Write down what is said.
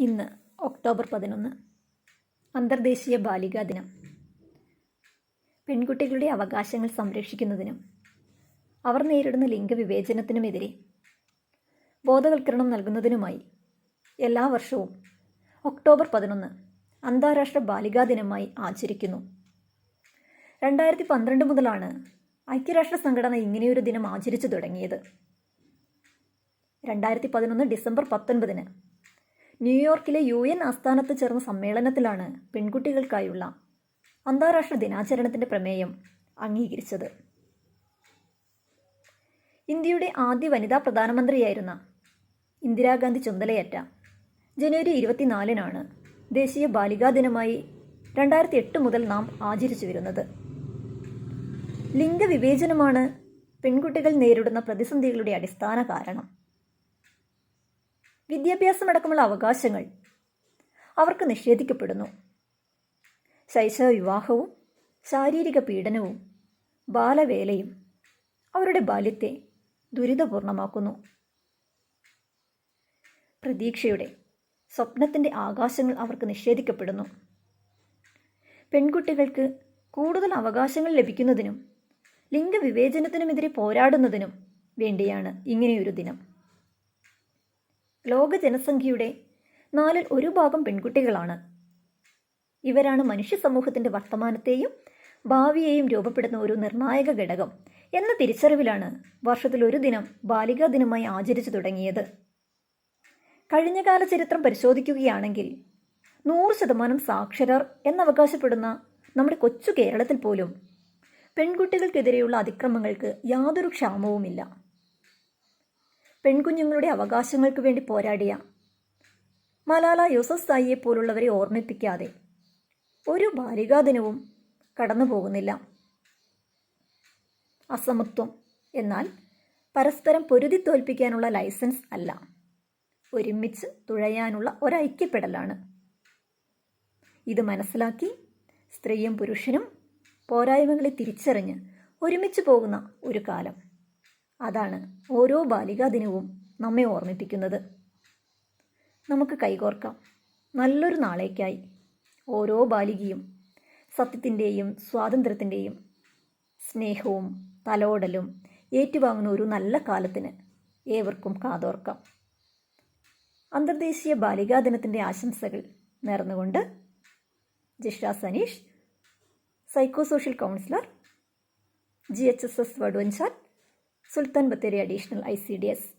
ഇന്ന് ഒക്ടോബർ പതിനൊന്ന്. അന്തർദേശീയ ബാലികാ ദിനം. പെൺകുട്ടികളുടെ അവകാശങ്ങൾ സംരക്ഷിക്കുന്നതിനും അവർ നേരിടുന്ന ലിംഗവിവേചനത്തിനുമെതിരെ ബോധവൽക്കരണം നൽകുന്നതിനുമായി എല്ലാ വർഷവും ഒക്ടോബർ പതിനൊന്ന് അന്താരാഷ്ട്ര ബാലികാ ദിനമായി ആചരിക്കുന്നു. രണ്ടായിരത്തി പന്ത്രണ്ട് മുതലാണ് ഐക്യരാഷ്ട്ര സംഘടന ഇങ്ങനെയൊരു ദിനം ആചരിച്ചു തുടങ്ങിയത്. രണ്ടായിരത്തി പതിനൊന്ന് ഡിസംബർ പത്തൊൻപതിന് ന്യൂയോർക്കിലെ യു എൻ ആസ്ഥാനത്ത് ചേർന്ന സമ്മേളനത്തിലാണ് പെൺകുട്ടികൾക്കായുള്ള അന്താരാഷ്ട്ര ദിനാചരണത്തിന്റെ പ്രമേയം അംഗീകരിച്ചത്. ഇന്ത്യയുടെ ആദ്യ വനിതാ പ്രധാനമന്ത്രിയായിരുന്ന ഇന്ദിരാഗാന്ധി ചുമതലയേറ്റ ജനുവരി ഇരുപത്തിനാലിനാണ് ദേശീയ ബാലികാ ദിനമായി രണ്ടായിരത്തി എട്ട് മുതൽ നാം ആചരിച്ചു വരുന്നത്. ലിംഗവിവേചനമാണ് പെൺകുട്ടികൾ നേരിടുന്ന പ്രതിസന്ധികളുടെ അടിസ്ഥാന കാരണം. വിദ്യാഭ്യാസമടക്കമുള്ള അവകാശങ്ങൾ അവർക്ക് നിഷേധിക്കപ്പെടുന്നു. ശൈശവ വിവാഹവും ശാരീരിക പീഡനവും ബാലവേലയും അവരുടെ ബാല്യത്തെ ദുരിതപൂർണമാക്കുന്നു. പ്രതീക്ഷയുടെ സ്വപ്നത്തിന്റെ ആകാശങ്ങൾ അവർക്ക് നിഷേധിക്കപ്പെടുന്നു. പെൺകുട്ടികൾക്ക് കൂടുതൽ അവകാശങ്ങൾ ലഭിക്കുന്നതിനും ലിംഗവിവേചനത്തിനുമെതിരെ പോരാടുന്നതിനും വേണ്ടിയാണ് ഇങ്ങനെയൊരു ദിനം. ലോക ജനസംഖ്യയുടെ നാലിൽ ഒരു ഭാഗം പെൺകുട്ടികളാണ്. ഇവരാണ് മനുഷ്യ സമൂഹത്തിന്റെ വർത്തമാനത്തെയും ഭാവിയെയും രൂപപ്പെടുന്ന ഒരു നിർണായക ഘടകം എന്ന തിരിച്ചറിവിലാണ് വർഷത്തിൽ ഒരു ദിനം ബാലികാ ദിനമായി ആചരിച്ചു തുടങ്ങിയത്. കഴിഞ്ഞകാല ചരിത്രം പരിശോധിക്കുകയാണെങ്കിൽ നൂറ് ശതമാനം സാക്ഷരർ എന്നവകാശപ്പെടുന്ന നമ്മുടെ കൊച്ചു കേരളത്തിൽ പോലും പെൺകുട്ടികൾക്കെതിരെയുള്ള അതിക്രമങ്ങൾക്ക് യാതൊരു ക്ഷാമവുമില്ല. പെൺകുഞ്ഞുങ്ങളുടെ അവകാശങ്ങൾക്ക് വേണ്ടി പോരാടിയ മലാല യൂസഫ് സായിയെ പോലുള്ളവരെ ഓർമ്മിപ്പിക്കാതെ ഒരു ബാലികാ ദിനവും കടന്നു പോകുന്നില്ല. അസമത്വം എന്നാൽ പരസ്പരം പൊരുതി തോൽപ്പിക്കാനുള്ള ലൈസൻസ് അല്ല. ഒരുമിച്ച് തുഴയാനുള്ള ഒരൈക്യപ്പെടലാണ് ഇത് മനസ്സിലാക്കി സ്ത്രീയും പുരുഷനും പോരായ്മകളെ തിരിച്ചറിഞ്ഞ് ഒരുമിച്ച് പോകുന്ന ഒരു കാലം. അതാണ് ഓരോ ബാലികാ ദിനവും നമ്മെ ഓർമ്മിപ്പിക്കുന്നത്. നമുക്ക് കൈകോർക്കാം. നല്ലൊരു നാളേക്കായി ഓരോ ബാലികയും സത്യത്തിന്റെയും സ്വാതന്ത്ര്യത്തിന്റെയും സ്നേഹവും തലോടലും ഏറ്റുവാങ്ങുന്ന ഒരു നല്ല കാലത്തിന് ഏവർക്കും കാതോർക്കാം. അന്തർദേശീയ ബാലികാ ദിനത്തിന്റെ ആശംസകൾ നേർന്നുകൊണ്ട് Jisha Saneesh psycho social counsellor G H S S Vaduvanchal Sulthan Bathery additional I C D S.